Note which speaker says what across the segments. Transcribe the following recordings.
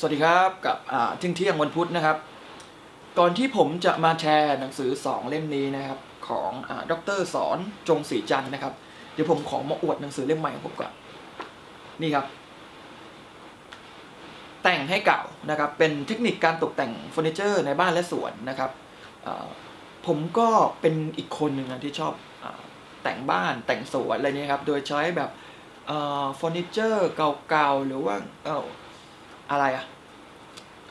Speaker 1: สวัสดีครับกับเที่ยงเที่ยงวันพุธนะครับ ก่อนที่ผมจะมาแชร์หนังสือ 2 เล่มนี้นะครับของอดรสอนจงศรีจันทร์นะครับ เดี๋ยวผมขอมาอวดหนังสือเล่มใหม่ของผมก่อนนี่ครับ แต่งให้เก่านะครับ เป็นเทคนิคการตกแต่งเฟอร์นิเจอร์ในบ้านและสวนนะครับผมก็เป็นอีกคนหนึ่งนะที่ชอบอแต่งบ้านแต่งสวนอะไรนี้ครับ โดยใช้แบบเฟอร์นิเจอร์เก่าๆหรือว่า อะไรอะ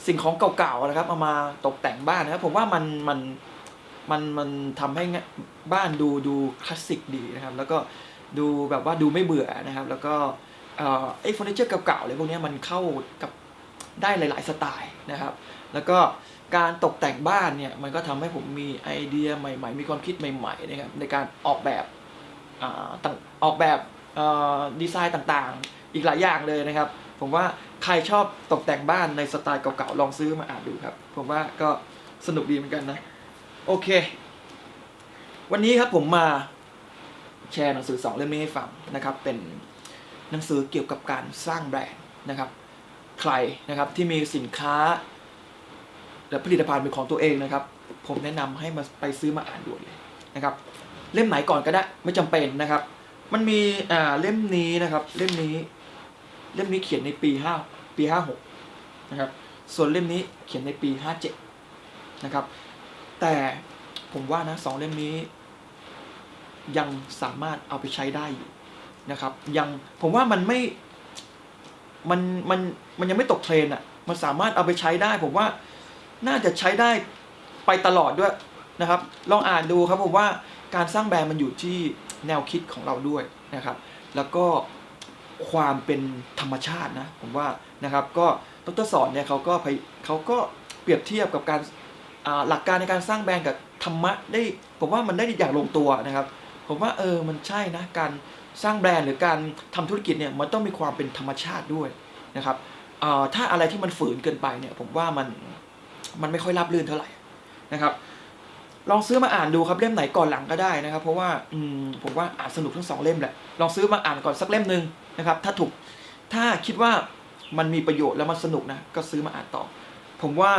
Speaker 1: สิ่งของเก่าๆนะครับเอามาตกแต่งบ้านนะครับ ผมว่ามันมันมันมันทำให้บ้านดูดูคลาสสิกดีนะครับ แล้วก็ดูแบบว่าดูไม่เบื่อนะครับ แล้วก็เอ่อไอ้เฟอร์นิเจอร์เก่าๆเลยพวกนี้มันเข้ากับได้หลาย ๆ สไตล์นะครับ แล้วก็การตกแต่งบ้านเนี่ยมันก็ทำให้ผมมีไอเดียใหม่ ๆ มีความคิดใหม่ๆนะครับในการออกแบบอ่าออกแบบดีไซน์ต่างๆ อีกหลายอย่างเลยนะครับ ผมว่าใครชอบตกแต่งบ้านในสไตล์เก่าๆลองซื้อมาอ่านดูครับ ผมว่าก็สนุกดีเหมือนกันนะ โอเค วันนี้ครับผมมาแชร์หนังสือสองเล่มนี้ให้ฟังนะครับ เป็นหนังสือเกี่ยวกับการสร้างแบรนด์นะครับ ใครนะครับที่มีสินค้าและผลิตภัณฑ์เป็นของตัวเองนะครับ ผมแนะนำให้มาไปซื้อมาอ่านด่วนเลยนะครับ เล่มไหนก่อนก็ได้ไม่จำเป็นนะครับ มันมีอ่าเล่มนี้นะครับ เล่มนี้ เล่มนี้เขียนในปีห้าปีห้าหกนะครับ ส่วนเล่มนี้เขียนในปีห้าเจ็ดนะครับ แต่ผมว่านะสองเล่มนี้ ยังสามารถเอาไปใช้ได้อยู่นะครับ ยังผมว่ามันไม่มันมันมันยังไม่ตกเทรนด์อะ มันสามารถเอาไปใช้ได้ ผมว่าน่าจะใช้ได้ไปตลอดด้วยนะครับ ลองอ่านดูครับผมว่าการสร้างแบรนด์มันอยู่ที่แนวคิดของเราด้วยนะครับ แล้วก็ ความเป็นธรรมชาตินะผมว่านะครับก็ดรสอนเนี่ยเขาก็เขาก็เปรียบเทียบกับการหลักการในการสร้างแบรนด์กับธรรมะได้ผมว่ามันได้อย่างลงตัวนะครับ ผมว่าเออมันใช่นะการสร้างแบรนด์หรือการทำธุรกิจเนี่ยมันต้องมีความเป็นธรรมชาติด้วยนะครับถ้าอะไรที่มันฝืนเกินไปเนี่ยผมว่ามันมันไม่ค่อยราบรื่นเท่าไหร่นะครับ ลองซื้อมาอ่านดูครับเล่มไหนก่อนหลังก็ได้นะครับ เพราะว่าอืมผมว่าอ่านสนุกทั้งสองเล่มแหละลองซื้อมาอ่านก่อนสักเล่มหนึ่งนะครับถ้าถูกถ้าคิดว่ามันมีประโยชน์แล้วมันสนุกนะก็ซื้อมาอ่านต่อ ผมว่า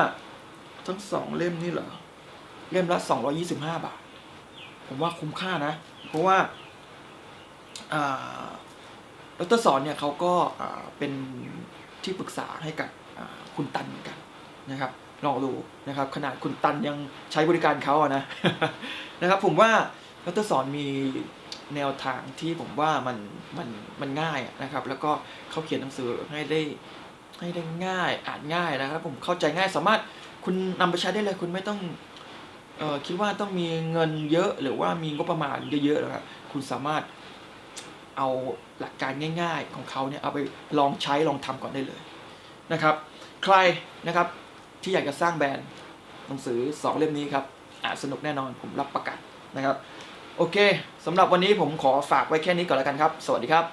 Speaker 1: ทั้งสองเล่มนี่เหรอเล่มละ225 บาท ผมว่าคุ้มค่านะ เพราะว่าดรสอนเนี่ยเขาก็เป็นที่ปรึกษาให้กับคุณตันเหมือนกันนะครับ ลองดูนะครับ ขนาดคุณตันยังใช้บริการเขาอะนะนะครับ ผมว่าดรสอนมีแนวทางที่ผมว่ามันมันมันง่ายนะครับ แล้วก็เขาเขียนหนังสือให้ได้ให้ได้ง่ายอ่านง่ายนะครับ ผมเข้าใจง่ายสามารถคุณนำไปใช้ได้เลยคุณไม่ต้องเอ่อคิดว่าต้องมีเงินเยอะหรือว่ามีงบประมาณเยอะๆนะครับคุณสามารถเอาหลักการง่าย ๆ ของเขาเนี่ยเอาไปลองใช้ลองทำก่อนได้เลยนะครับ ใครนะครับ ที่อยากจะสร้างแบรนด์หนังสือ 2 เล่มนี้ครับสนุกแน่นอนผมรับประกันนะครับ โอเคสำหรับวันนี้ผมขอฝากไว้แค่นี้ก่อนแล้วกันครับ สวัสดีครับ